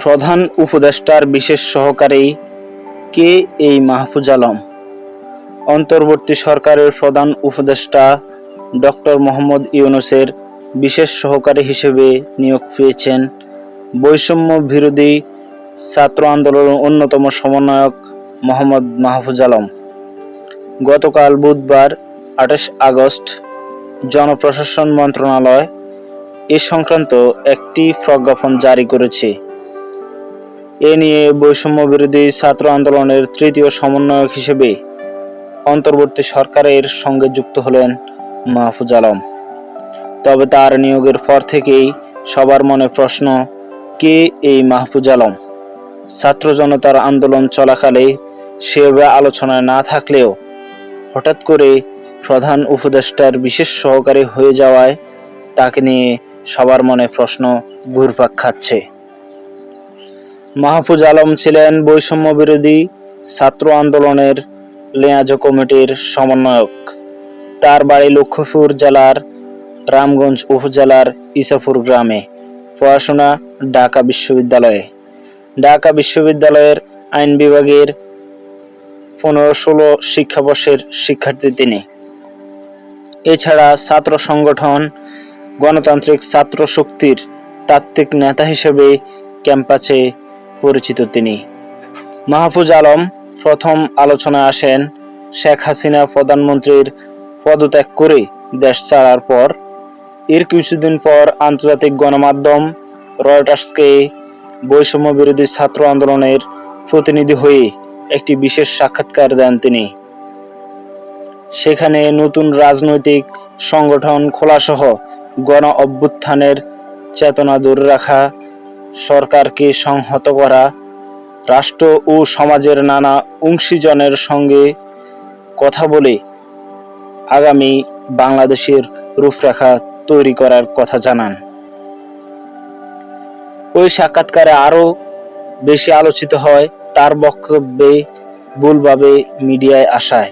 প্রধান উপদেষ্টার বিশেষ সহকারী কে এই মাহফুজ আলম। অন্তর্বর্তী সরকারের প্রধান উপদেষ্টা ডক্টর মোহাম্মদ ইউনুসের বিশেষ সহকারী হিসেবে নিয়োগ পেয়েছেন বৈষম্য বিরোধী ছাত্র আন্দোলনের অন্যতম সমন্বয়ক মোহাম্মদ মাহফুজ আলম। গতকাল বুধবার আঠাশ আগস্ট জনপ্রশাসন মন্ত্রণালয় এ সংক্রান্ত একটি প্রজ্ঞাপন জারি করেছে। এ নিয়ে বৈষম্য বিরোধী ছাত্র আন্দোলনের তৃতীয় সমন্বয়ক হিসেবে অন্তর্বর্তী সরকারের সঙ্গে যুক্ত হলেন মাহফুজ আলম। তবে তার নিয়োগের পর থেকেই সবার মনে প্রশ্ন, কে এই মাহফুজ আলম? ছাত্র জনতার আন্দোলন চলাকালে সেভাবে আলোচনায় না থাকলেও হঠাৎ করে প্রধান উপদেষ্টার বিশেষ সহকারী হয়ে যাওয়ায় তাকে নিয়ে সবার মনে প্রশ্ন ঘুরপাক খাচ্ছে। মাহফুজ আলম ছিলেন বৈষম্য বিরোধী ছাত্র আন্দোলনের লেয়াজ কমিটির সমন্বয়ক। তার বাড়ি লক্ষ্মীপুর জেলার রামগঞ্জ উপজেলার ইসাপুর গ্রামে। পড়াশোনা ঢাকা বিশ্ববিদ্যালয়ে। ঢাকা বিশ্ববিদ্যালয়ের আইন বিভাগের পনেরো ষোলো শিক্ষাবর্ষের শিক্ষার্থী তিনি। এছাড়া ছাত্র সংগঠন গণতান্ত্রিক ছাত্র শক্তির তাত্ত্বিক নেতা হিসেবে ক্যাম্পাসে পরিচিত তিনি। মাহফুজ আলম প্রথম আলোচনায় আসেন, শেখ হাসিনা প্রধানমন্ত্রীর পদত্যাগ করে দেশ ছাড়ার পর। এর কিছুদিন পর আন্তর্জাতিক গণমাধ্যম রয়টার্সকে বৈষম্য বিরোধী ছাত্র আন্দোলনের প্রতিনিধি হয়ে একটি বিশেষ সাক্ষাৎকার দেন তিনি। সেখানে নতুন রাজনৈতিক সংগঠন খোলাসহ গণ অভ্যুত্থানের চেতনা ধরে রাখা সরকারকে সংহত করা, রাষ্ট্র ও সমাজের নানা অংশীজনের সঙ্গে কথা বলে আগামী বাংলাদেশের রূপরেখা তৈরি করার কথা জানান। ওই সাক্ষাৎকারে আরও বেশি আলোচিত হয় তার বক্তব্যে ভুলভাবে মিডিয়ায় আসায়।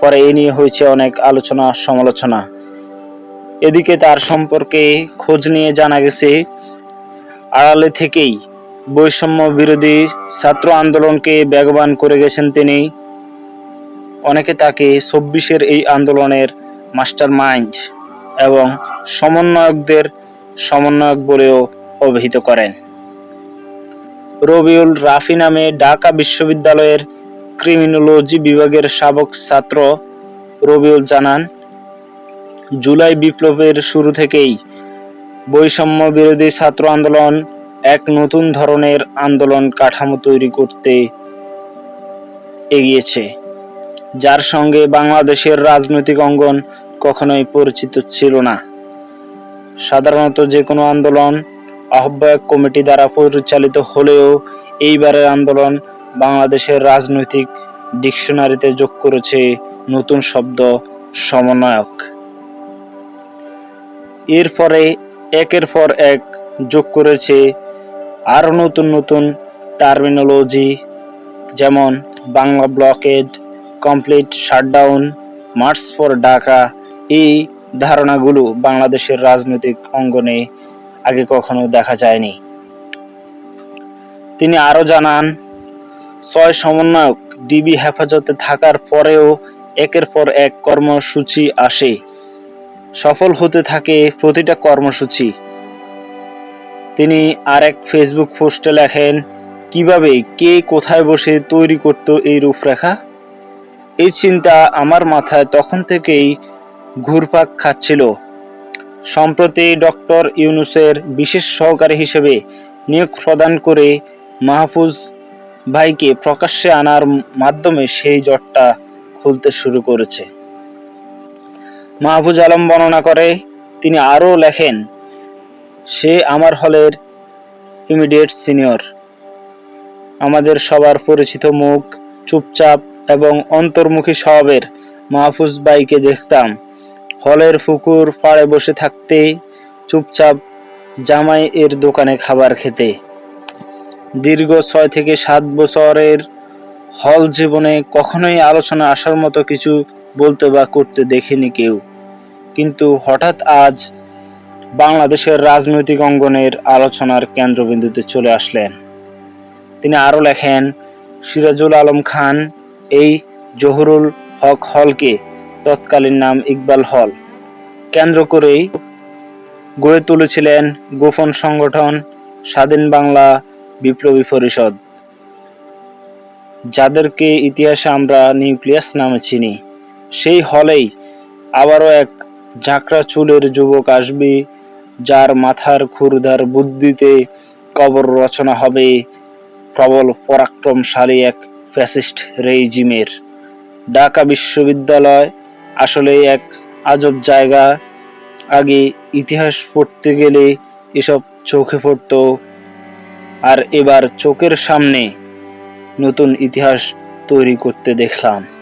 পরে এ নিয়ে হয়েছে অনেক আলোচনা, সমালোচনা। এদিকে তার সম্পর্কে খোঁজ নিয়ে জানা গেছে আড়ালে থেকেই বৈষম্য বিরোধী ছাত্র আন্দোলনকে বেগবান করে গেছেন তিনি। অনেকে তাকে চব্বিশের এই আন্দোলনের মাস্টার মাইন্ড এবং সমন্বয়কদের সমন্বয়ক বলেও অভিহিত করেন। রবিউল রাফি নামে ঢাকা বিশ্ববিদ্যালয়ের ক্রিমিনোলজি বিভাগের সাবেক ছাত্র রবিউল জানান, জুলাই বিপ্লবের শুরু থেকেই বৈষম্য বিরোধী ছাত্র আন্দোলন এক নতুন ধরনের আন্দোলন কাঠামো তৈরি করতে এগিয়েছে, যার সঙ্গে বাংলাদেশের রাজনৈতিক অঙ্গন কখনোই পরিচিত ছিল না। সাধারণত যে কোনো আন্দোলন আহ্বায়ক কমিটি দ্বারা পরিচালিত হলেও এইবারের আন্দোলন বাংলাদেশের রাজনৈতিক ডিকশনারিতে যোগ করেছে নতুন শব্দ সমন্বয়ক। এরপরে একের পর এক যোগ করেছে আরও নতুন নতুন টার্মিনোলজি যেমন Bangla blockade complete shutdown march for Dhaka এই ধারণাগুলো বাংলাদেশের রাজনৈতিক অঙ্গনে আগে কখনো দেখা যায়নি। তিনি আরও জানান, ছয় সমন্বয়ক ডিবি হেফাজতে থাকার পরেও একের পর এক কর্মসূচি আসে। সফল হতে থাকে প্রতিটা কর্মসূচি। তিনি আরেক ফেসবুক পোস্টে লেখেন, কীভাবে, কে কোথায় বসে তৈরি করত এই রূপরেখা? এই চিন্তা আমার মাথায় তখন থেকেই ঘুরপাক খাচ্ছিল। সম্প্রতি ডক্টর ইউনুসের বিশেষ সহকারী হিসেবে নিয়োগ প্রদান করে মাহফুজ ভাইকে প্রকাশ্যে আনার মাধ্যমে সেই জটটা খুলতে শুরু করেছে। মাহফুজ আলম বর্ণনা করে, তিনি আরও লেখেন, সে আমার হলের ইমিডিয়েট সিনিয়র। আমাদের সবার পরিচিত মুখ, চুপচাপ এবং অন্তর্মুখী স্বভাবের মাহফুজ বাইকে দেখতাম। হলের পুকুর পাড়ে বসে থাকতে, চুপচাপ জামাই এর দোকানে খাবার খেতে। দীর্ঘ ছয় থেকে সাত বছরের হল জীবনে কখনোই আলোচনা আসার মতো কিছু বলতে বা করতে দেখিনি কেউ। কিন্তু হঠাৎ আজ বাংলাদেশের রাজনৈতিক অঙ্গনের আলোচনার কেন্দ্রবিন্দুতে চলে আসলেন। তিনি আরও লেখেন, সিরাজুল আলম খান, এই জহুরুল হক হলকে তৎকালীন নাম ইকবাল হল। কেন্দ্র করেই গড়ে তুলেছিলেন গোপন সংগঠন স্বাধীন বাংলা বিপ্লবী পরিষদ, যাদেরকে ইতিহাসে আমরা নিউক্লিয়াস নামে চিনি। সেই হলেই আবারও এক ঝাঁকড়া চুলের যুবক আসবে, যার মাথার ক্ষুরধার বুদ্ধিতে কবর রচনা হবে প্রবল পরাক্রমশালী এক ফ্যাসিস্ট রেজিমের। ঢাকা বিশ্ববিদ্যালয় আসলে এক আজব জায়গা। আগে ইতিহাস পড়তে গেলে এসব চোখে পড়তো, আর এবার চোখের সামনে নতুন ইতিহাস তৈরি করতে দেখলাম।